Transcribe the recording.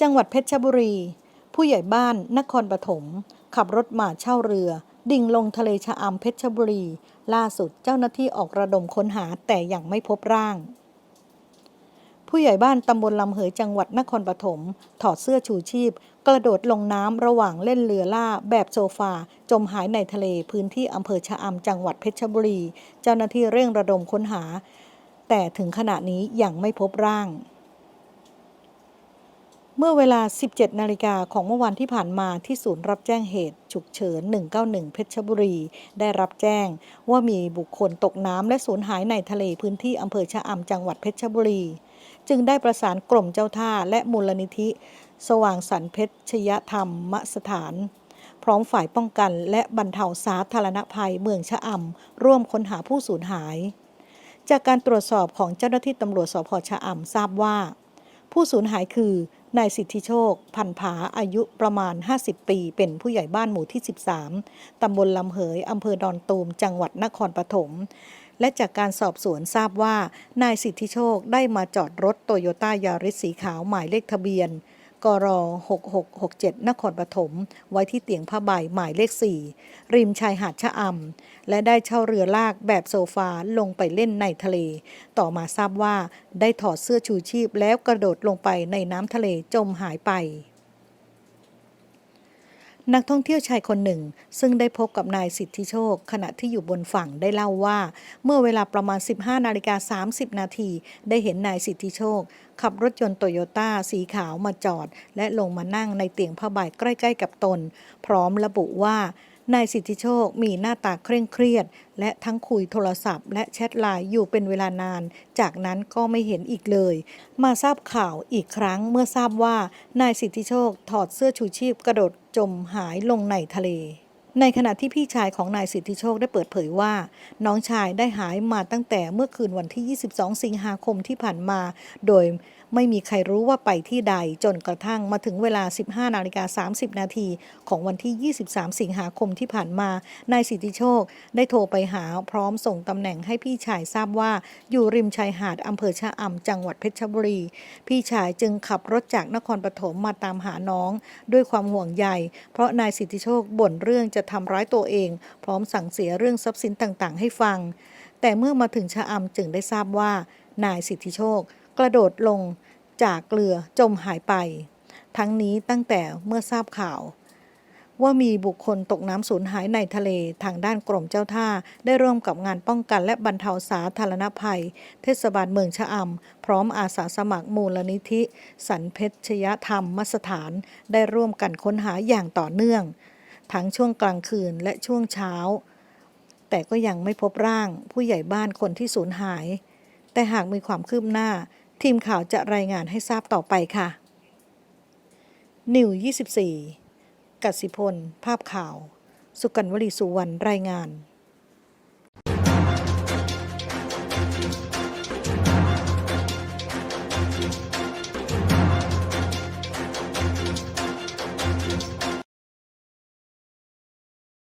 จังหวัดเพชรบุรี ผู้ใหญ่บ้านนครปฐมขับรถมาเช่าเรือ ดิ่งลงทะเลชะอำเพชรบุรี ล่าสุดเจ้าหน้าที่ออกระดมค้นหาแต่ยังไม่พบร่าง ผู้ใหญ่บ้านตำบลลำเหยจังหวัดนครปฐมถอดเสื้อชูชีพ กระโดดลงน้ำระหว่างเล่นเรือล่าแบบโซฟา จมหายในทะเลพื้นที่อำเภอชะอำจังหวัดเพชรบุรี เจ้าหน้าที่เร่งระดมค้นหา แต่ถึงขณะนี้ยังไม่พบร่าง เมื่อเวลา 17 นาฬิกาของเมื่อวันที่ผ่านมาที่ศูนย์รับแจ้งเหตุ ฉุกเฉิน 191 เพชรบุรี ได้รับแจ้งว่ามีบุคคลตกน้ำและสูญหายในทะเลพื้นที่อำเภอชะอำจังหวัดเพชรบุรี จึงได้ประสานกรมเจ้าท่าและมูลนิธิ สว่างสรรเพชยธรรมสถาน พร้อมฝ่ายป้องกันและบรรเทาสาธารณภัยเมืองชะอำร่วมค้นหาผู้สูญหาย จากการตรวจสอบของเจ้าหน้าที่ตำรวจสพชะอำทราบว่า ผู้สูญหายคือ นายสิทธิโชค พันผาอายุประมาณ 50 ปี เป็นผู้ใหญ่บ้านหมู่ที่ 13 ตำบลลำเหยอำเภอดอนตูม จังหวัดนครปฐมและจากการสอบสวนทราบว่า นายสิทธิโชคได้มาจอดรถโตโยต้ายาริสสีขาวหมายเลขทะเบียน กร6667 นครปฐม ไว้ที่เตียงผ้าใบหมายเลข 4 ริมชายหาดชะอำ และได้เช่าเรือลากแบบโซฟาลงไปเล่นในทะเล ต่อมาทราบว่าได้ถอดเสื้อชูชีพแล้วกระโดดลงไปในน้ำทะเลจมหายไป นักท่องเที่ยวชายคนหนึ่ง ซึ่งได้พบกับนายสิทธิโชค ขณะที่อยู่บนฝั่งได้เล่าว่า เมื่อเวลาประมาณ 15นาฬิกา30 นาทีได้เห็นนายสิทธิโชค ขับรถยนต์โตโยต้าสีขาวมาจอด และลงมานั่งในเตียงผ้าใบใกล้ ๆ กับตน พร้อมระบุว่า นายสิทธิโชคมีหน้าตาเคร่งเครียด และทั้งคุยโทรศัพท์ และแชทไลน์อยู่เป็นเวลานาน จากนั้นก็ไม่เห็นอีกเลย มาทราบข่าวอีกครั้งเมื่อทราบว่านายสิทธิโชคถอดเสื้อชูชีพกระโดดจมหายลงในทะเล ในขณะที่พี่ชายของนายสิทธิโชคได้เปิดเผยว่า น้องชายได้หายมาตั้งแต่เมื่อคืนวันที่ 22 สิงหาคมที่ผ่านมา โดยไม่มีใครรู้ว่าไปที่ใดจนกระทั่งมาถึงเวลา 15 นาฬิกา 30 นาทีของวันที่ 23 สิงหาคมที่ผ่านมา นายสิทธิโชคได้โทรไปหาพร้อมส่งตำแหน่งให้พี่ชายทราบว่า อยู่ริมชายหาดอำเภอชะอำจังหวัดเพชรบุรี พี่ชายจึงขับรถจากนครปฐมมาตามหาน้อง ด้วยความห่วงใย เพราะนายสิทธิโชคบ่นเรื่องจะะทำร้ายตัวเอง พร้อมสั่งเสียเรื่องทรัพย์สินต่างๆ ให้ฟัง แต่เมื่อมาถึงชะอำจึงได้ทราบว่า นายสิทธิโชค กระโดดลงจากเรือจมหายไป ทั้งนี้ตั้งแต่เมื่อทราบข่าว ว่ามีบุคคลตกน้ำสูญหายในทะเลทางด้านกรมเจ้าท่า ได้ร่วมกับงานป้องกันและบรรเทาสาธารณภัย เทศบาลเมืองชะอำพร้อมอาสาสมัครมูลนิธิ สันเพชยธรรมสถาน ได้ร่วมกันค้นหาอย่างต่อเนื่อง ทั้งช่วงกลางคืนและช่วงเช้า แต่ก็ยังไม่พบร่างผู้ใหญ่บ้านคนที่สูญหาย แต่หากมีความคืบหน้า ทีมข่าวจะรายงานให้ทราบต่อไปค่ะ นิว 24 กัสิพล ภาพข่าว สุกันวลีสุวรรณรายงาน